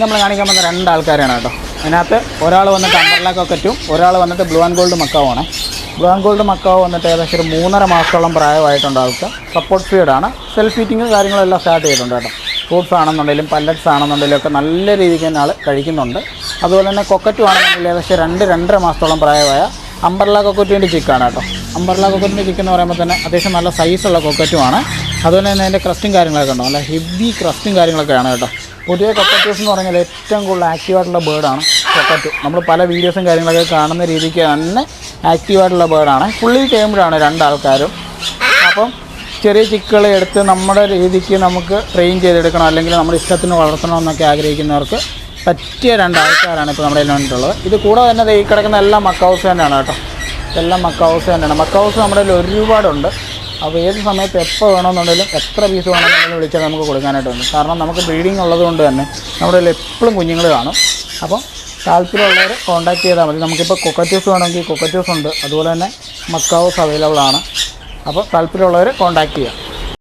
നമ്മൾ കാണിക്കാൻ വന്ന രണ്ടാൾക്കാരാണ് കേട്ടോ. അതിനകത്ത് ഒരാൾ വന്നിട്ട് അമ്പർല കൊക്കറ്റും ഒരാൾ വന്നിട്ട് ബ്ലൂ ആൻഡ് ഗോൾഡ് മക്കാവുമാണ് ബ്ലൂ ആൻഡ് ഗോൾഡ് മക്കാവ് വന്നിട്ട് ഏകദേശം ഒരു മൂന്നര മാസത്തോളം പ്രായമായിട്ടുണ്ട് ആൾക്ക്. സപ്പോർട്ട് ഫീഡാണ് സെൽഫ് ഫീറ്റിങ് കാര്യങ്ങളെല്ലാം സ്റ്റാർട്ട് ചെയ്തിട്ടുണ്ട് കേട്ടോ. ഫ്രൂട്ട്സ് ആണെന്നുണ്ടെങ്കിലും പല്ലറ്റ്സ് ആണെന്നുണ്ടെങ്കിലും ഒക്കെ നല്ല രീതിക്ക് തന്നെ ആൾ കഴിക്കുന്നുണ്ട്. അതുപോലെ തന്നെ കൊക്കറ്റും ആണെന്നുണ്ടെങ്കിൽ ഏകദേശം രണ്ട് രണ്ടര മാസത്തോളം പ്രായമായ അമ്പർല കൊക്കറ്റിന്റെ ചിക്കാണ് കേട്ടോ. അമ്പർല കൊക്കറ്റിന്റെ ചിക്ക് എന്ന് പറയുമ്പോൾ തന്നെ അത്യാവശ്യം നല്ല സൈസുള്ള കൊക്കറ്റുമാണ് അതുപോലെ തന്നെ അതിന്റെ ക്രസ്റ്റും കാര്യങ്ങളൊക്കെ ഉണ്ടോ? നല്ല ഹെവി ക്രസ്റ്റും കാര്യങ്ങളൊക്കെയാണ് കേട്ടോ. പൊതുവെ കൊക്കറ്റൂസ് എന്ന് പറഞ്ഞാൽ ഏറ്റവും കൂടുതൽ ആക്റ്റീവായിട്ടുള്ള ബേർഡാണ് കൊക്കറ്റു നമ്മൾ പല വീഡിയോസും കാര്യങ്ങളൊക്കെ കാണുന്ന രീതിക്ക് തന്നെ ആക്റ്റീവായിട്ടുള്ള ബേർഡാണ് ഫുള്ളി ടേംഡാണ് രണ്ടാൾക്കാരും. അപ്പം ചെറിയ ചിക്കുകളെ എടുത്ത് നമ്മുടെ രീതിക്ക് നമുക്ക് ട്രെയിൻ ചെയ്തെടുക്കണം അല്ലെങ്കിൽ നമ്മുടെ ഇഷ്ടത്തിന് വളർത്തണം എന്നൊക്കെ ആഗ്രഹിക്കുന്നവർക്ക് പറ്റിയ രണ്ടാൾക്കാരാണ് ഇപ്പോൾ നമ്മുടെ കയ്യിൽ വന്നിട്ടുള്ളത്. ഇത് കൂടാതെ തന്നെ ഈ കിടക്കുന്ന എല്ലാം മക്കൗസ് തന്നെയാണ് കേട്ടോ. എല്ലാം മക്കൗസ് തന്നെയാണ് മക്കൗസ് നമ്മുടെ കയ്യിൽ ഒരുപാടുണ്ട്. അപ്പോൾ ഏത് സമയത്ത് എപ്പോൾ വേണമെന്നുണ്ടെങ്കിലും എത്ര പീസ് വേണമെന്നുണ്ടെങ്കിലും വിളിച്ചാൽ നമുക്ക് കൊടുക്കാനായിട്ട് വന്നു കാരണം നമുക്ക് ബ്രീഡിംഗ് ഉള്ളതുകൊണ്ട് തന്നെ നമ്മുടെ കയ്യിൽ എപ്പോഴും കുഞ്ഞുങ്ങൾ കാണും. അപ്പം താല്പര്യമുള്ളവർ കോൺടാക്ട് ചെയ്താൽ മതി. നമുക്കിപ്പോൾ കൊക്കറ്റൂസ് വേണമെങ്കിൽ കൊക്കറ്റൂസ് ഉണ്ട്. അതുപോലെ തന്നെ മക്കാവൂസ് അവൈലബിൾ ആണ്. അപ്പോൾ താല്പര്യമുള്ളവർ കോൺടാക്ട് ചെയ്യാം.